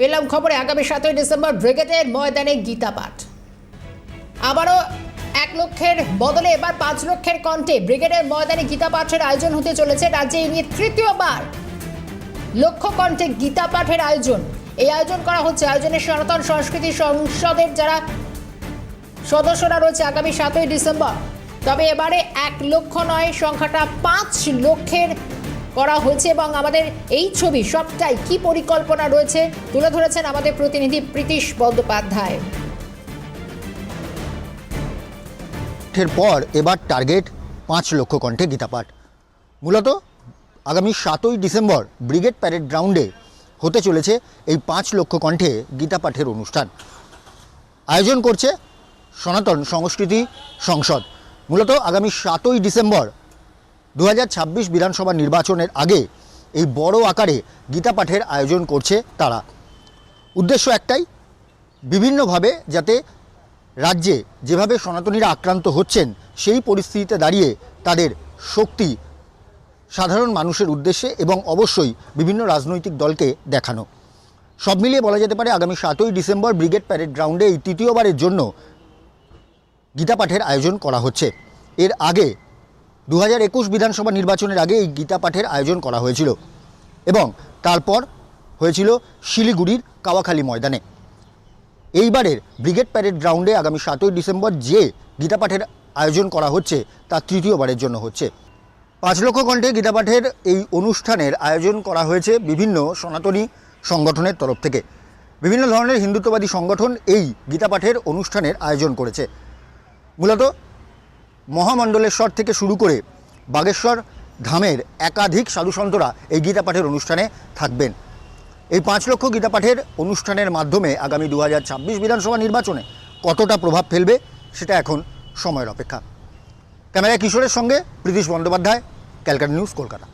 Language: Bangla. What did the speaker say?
পেলাম খবরে আগামী সাতই ডিসেম্বর ব্রিগেডের ময়দানে গীতা পাঠ আবারও এক লক্ষের বদলে এবার পাঁচ লক্ষের কণ্ঠে ব্রিগেডের ময়দানে গীতা পাঠের আয়োজন হতে চলেছে রাজ্যে এই নিয়ে তৃতীয়বার লক্ষ কণ্ঠে গীতা পাঠের আয়োজন। এই আয়োজন করা হচ্ছে। আয়োজনে সনাতন সংস্কৃতি সংসদের যারা সদস্যরা রয়েছে আগামী সাতই ডিসেম্বর। তবে এবারে এক লক্ষ নয়, সংখ্যাটা পাঁচ লক্ষের করা হয়েছে এবং আমাদের এই ছবি সবটাই কি পরিকল্পনা রয়েছে তুলে ধরেছেন আমাদের প্রতিনিধি প্রীতিশ বন্দ্যোপাধ্যায়। পর এবার টার্গেট পাঁচ লক্ষ কণ্ঠে গীতাপাঠ। মূলত আগামী সাতই ডিসেম্বর ব্রিগেড প্যারেড গ্রাউন্ডে হতে চলেছে এই পাঁচ লক্ষ কণ্ঠে গীতাপাঠের অনুষ্ঠান। আয়োজন করছে সনাতন সংস্কৃতি সংসদ। মূলত আগামী সাতই ডিসেম্বর দু হাজার ছাব্বিশ বিধানসভা নির্বাচনের আগে এই বড় আকারে গীতাপাঠের আয়োজন করছে তারা। উদ্দেশ্য একটাই, বিভিন্নভাবে যাতে রাজ্যে যেভাবে সনাতনীরা আক্রান্ত হচ্ছেন, সেই পরিস্থিতিতে দাঁড়িয়ে তাদের শক্তি সাধারণ মানুষের উদ্দেশ্যে এবং অবশ্যই বিভিন্ন রাজনৈতিক দলকে দেখানো। সব মিলিয়ে বলা যেতে পারে, আগামী সাতই ডিসেম্বর ব্রিগেড প্যারেড গ্রাউন্ডে এই তৃতীয়বারের জন্য গীতা পাঠের আয়োজন করা হচ্ছে। এর আগে দু হাজার একুশ বিধানসভা নির্বাচনের আগে এই গীতা পাঠের আয়োজন করা হয়েছিল এবং তারপর হয়েছিল শিলিগুড়ির কাওয়াখালী ময়দানে। এইবারের ব্রিগেড প্যারেড গ্রাউন্ডে আগামী সাতই ডিসেম্বর যে গীতাপাঠের আয়োজন করা হচ্ছে, তা তৃতীয়বারের জন্য হচ্ছে। পাঁচ লক্ষ কণ্ঠে গীতাপাঠের এই অনুষ্ঠানের আয়োজন করা হয়েছে বিভিন্ন সনাতনী সংগঠনের তরফ থেকে। বিভিন্ন ধরনের হিন্দুত্ববাদী সংগঠন এই গীতাপাঠের অনুষ্ঠানের আয়োজন করেছে। মূলত মহামণ্ডলেশ্বর থেকে শুরু করে বাগেশ্বর ধামের একাধিক সাধুসন্তরা এই গীতাপাঠের অনুষ্ঠানে থাকবেন। এই পাঁচ লক্ষ গীতাপাঠের অনুষ্ঠানের মাধ্যমে আগামী দু হাজার ছাব্বিশ বিধানসভা নির্বাচনে কতটা প্রভাব ফেলবে সেটা এখন সময়ের অপেক্ষা। ক্যামেরা কিশোরের সঙ্গে প্রীতিশ বন্দ্যোপাধ্যায়, ক্যালকাটা নিউজ কলকাতা।